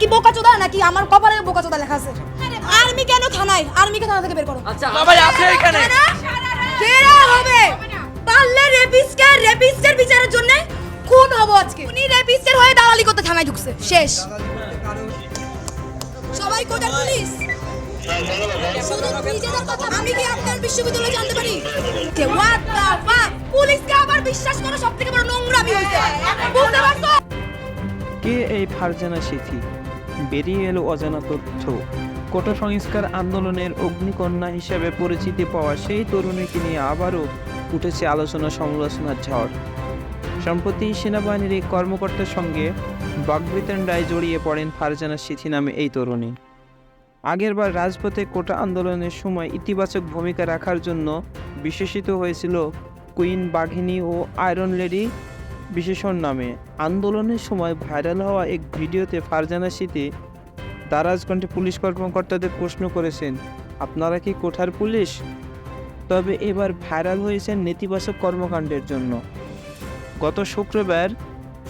কি বোকা চোদা নাকি আমার কপালে বোকা চোদা লেখা আছে? আর্মি কেন থানায়? আর্মিকে থানা থেকে বের করো। আচ্ছা সবাই আছে এখানে। কেরা হবে। পারলে রেপিস্টের রেপিস্টের বিচারের জন্য খুন হব আজকে। উনি রেপিস্টের হয়ে দালালি করতে থানায় ঢুকছে। শেষ। সবাই কোটার পুলিশ? শুধু নিজেদের কথা আমি কি আপনার বিশ্ববিদ্যালয়ে জানতে পারি? কে হোয়াট দ্য ফাক পুলিশকে আবার বিশ্বাস করা সবথেকে বড় নোংরামি হইছে বুঝতে পারছ? কে এই ফারজানা সিথি বেরিয়ে এলো অজানা তথ্য। কোটা সংস্কার আন্দোলনের অগ্নিকন্যা হিসেবে পরিচিতি পাওয়া সেই তরুণীকে নিয়ে আবারও উঠেছে আলোচনা সমালোচনার ঝড়। সম্প্রতি সেনাবাহিনীর এই কর্মকর্তার সঙ্গে বাগবিতণ্ডায় জড়িয়ে পড়েন ফারজানা সিথি নামে এই তরুণী। আগেরবার রাজপথে কোটা আন্দোলনের সময় ইতিবাচক ভূমিকা রাখার জন্য বিশেষিত হয়েছিল কুইন বাঘিনী ও আয়রন লেডি বিশেষণ নামে। আন্দোলনের সময় ভাইরাল হওয়া এক ভিডিওতে ফারজানা স্মৃতি দারাজগঞ্জে পুলিশ কর্মকর্তাদের প্রশ্ন করেছেন, আপনারা কি কোঠার পুলিশ? তবে এবার ভাইরাল হয়েছেন নেতিবাচক কর্মকাণ্ডের জন্য। গত শুক্রবার,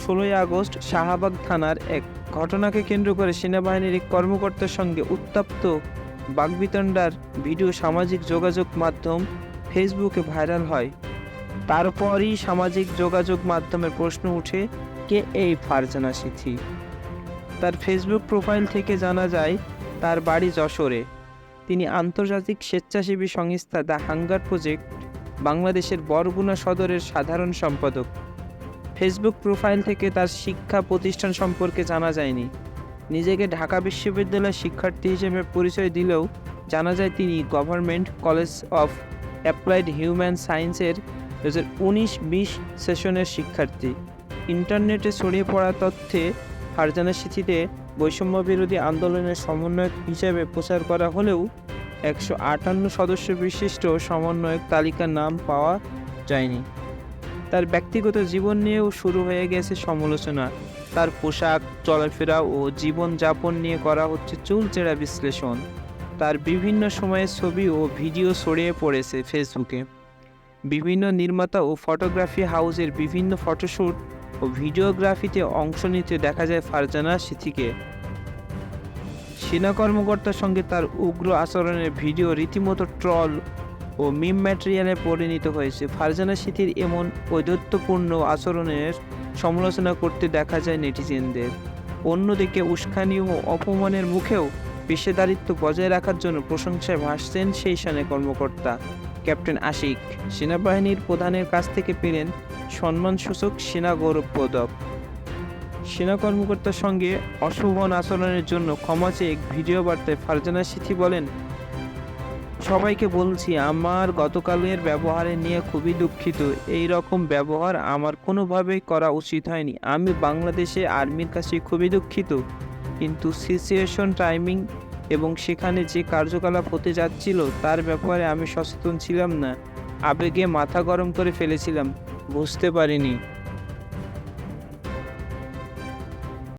ষোলোই আগস্ট, শাহবাগ থানার এক ঘটনাকে কেন্দ্র করে সেনাবাহিনীর এক কর্মকর্তার সঙ্গে উত্তপ্ত বাগবিতণ্ডার ভিডিও সামাজিক যোগাযোগ মাধ্যম ফেসবুকে ভাইরাল হয়। তারপরই সামাজিক যোগাযোগ মাধ্যমের প্রশ্ন উঠে, কে এই ফারজানা সিথি? তার ফেসবুক প্রোফাইল থেকে জানা যায়, তার বাড়ি যশোরে। তিনি আন্তর্জাতিক স্বেচ্ছাসেবী সংস্থা দ্য হাঙ্গার প্রজেক্ট, বাংলাদেশের বরগুনা সদরের সাধারণ সম্পাদক। ফেসবুক প্রোফাইল থেকে তার শিক্ষা প্রতিষ্ঠান সম্পর্কে জানা যায়নি। নিজেকে ঢাকা বিশ্ববিদ্যালয়ের শিক্ষার্থী হিসেবে পরিচয় দিলেও জানা যায় তিনি government college of applied human সায়েন্সের দু হাজার উনিশ বিশ সেশনের শিক্ষার্থী। ইন্টারনেটে ছড়িয়ে পড়া তথ্যে ফারজানা সিথিতে বৈষম্য বিরোধী আন্দোলনের সমন্বয়ক হিসেবে প্রচার করা হলেও একশো আটান্ন সদস্য বিশিষ্ট সমন্বয়ক তালিকার নাম পাওয়া যায়নি। তার ব্যক্তিগত জীবন নিয়েও শুরু হয়ে গেছে সমালোচনা। তার পোশাক, চলাফেরা ও জীবনযাপন নিয়ে করা হচ্ছে চুলচেরা বিশ্লেষণ। তার বিভিন্ন সময়ের ছবি ও ভিডিও ছড়িয়ে পড়েছে ফেসবুকে। বিভিন্ন নির্মাতা ও ফটোগ্রাফি হাউসের বিভিন্ন ফটোশ্যুট ও ভিডিওগ্রাফিতে অংশ নিতে দেখা যায় ফারজানা সিথিকে সেনা কর্মকর্তার সঙ্গে তার উগ্র আচরণের ভিডিও রীতিমতো ট্রল ও মিম ম্যাটেরিয়ালে পরিণত হয়েছে। ফারজানা সিথির এমন ঔদ্ধত্যপূর্ণ আচরণের সমালোচনা করতে দেখা যায় নেটিজেনদের। অন্যদিকে উস্কানি ও অপমানের মুখেও পেশাদারিত্ব বজায় রাখার জন্য প্রশংসায় ভাসছেন সেই সেনা কর্মকর্তা। ক্যাপ্টেন আশিক। সেনাবাহিনীর প্রধানের কাছ থেকে পেলেন সম্মানসূচক সেনা গৌরব পদক। সেনা কর্মকর্তার সঙ্গে অশোভন আচরণের জন্য ক্ষমা চেয়ে এক ভিডিও বার্তায় ফারজানা সিথি বলেন, সবাইকে বলছি, আমার গতকালের ব্যবহারে নিয়ে খুবই দুঃখিত। এই রকম ব্যবহার আমার কোনোভাবেই করা উচিত হয়নি। আমি বাংলাদেশে আর্মির কাছে খুবই দুঃখিত। কিন্তু সিচুয়েশন, টাইমিং এবং সেখানে যে কার্যকলাপ হতে যাচ্ছিল, তার ব্যাপারে আমি সচেতন ছিলাম না। আবেগে মাথা গরম করে ফেলেছিলাম। বুঝতে পারিনি।